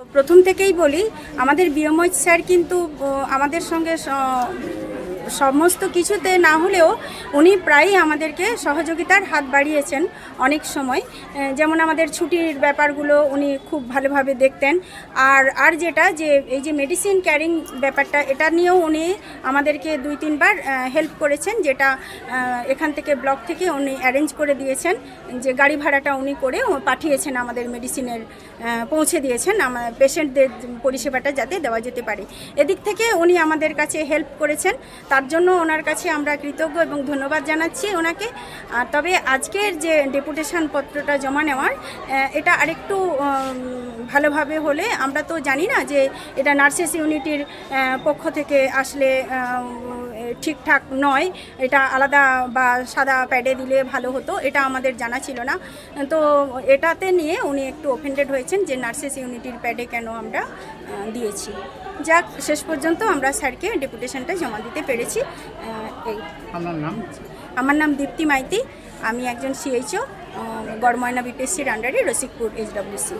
প্রথম থেকেই বলি আমাদের বিয়ময় স্যার কিন্তু আমাদের সঙ্গে সমস্ত কিছুতে না হলেও উনি প্রায়ই আমাদেরকে সহযোগিতার হাত বাড়িয়েছেন অনেক সময়। যেমন আমাদের ছুটির ব্যাপারগুলো উনি খুব ভালোভাবে দেখতেন। আর আর যেটা যে এই যে মেডিসিন ক্যারিং ব্যাপারটা, এটা নিয়েও উনি আমাদেরকে দুই, তিনবার হেল্প করেছেন, যেটা এখান থেকে ব্লক থেকে উনি অ্যারেঞ্জ করে দিয়েছেন, যে গাড়ি ভাড়াটা উনি করে পাঠিয়েছেন আমাদের মেডিসিনের পৌঁছে দিয়েছেন আমার পেশেন্টদের পরিষেবাটা যাতে দেওয়া যেতে পারে। এদিক থেকে উনি আমাদের কাছে হেল্প করেছেন। তার জন্য ওনার কাছে আমরা কৃতজ্ঞ এবং ধন্যবাদ জানাচ্ছি ওনাকে। তবে আজকের যে ডেপুটেশন পত্রটা জমা নেওয়ার এটা আরেকটু ভালোভাবে হলে আমরা তো জানি না যে এটা নার্সেস ইউনিটির পক্ষ থেকে আসলে ঠিকঠাক নয়। এটা আলাদা বা সাদা প্যাডে দিলে ভালো হতো, এটা আমাদের জানা ছিল না। তো এটাতে নিয়ে উনি একটু অফেন্ডেড হয়েছেন যে নার্সেস ইউনিটির প্যাডে কেন আমরা দিয়েছি। যাক শেষ পর্যন্ত আমরা স্যারকে ডেপুটেশনটা জমা দিতে পেরেছি। এই। আমার নাম? আমার নাম দীপ্তি মাইতি। আমি একজন সিএইচও গড়ময়না বিপিএসসির আন্ডারে রসিকপুর এইচডব্লিউসি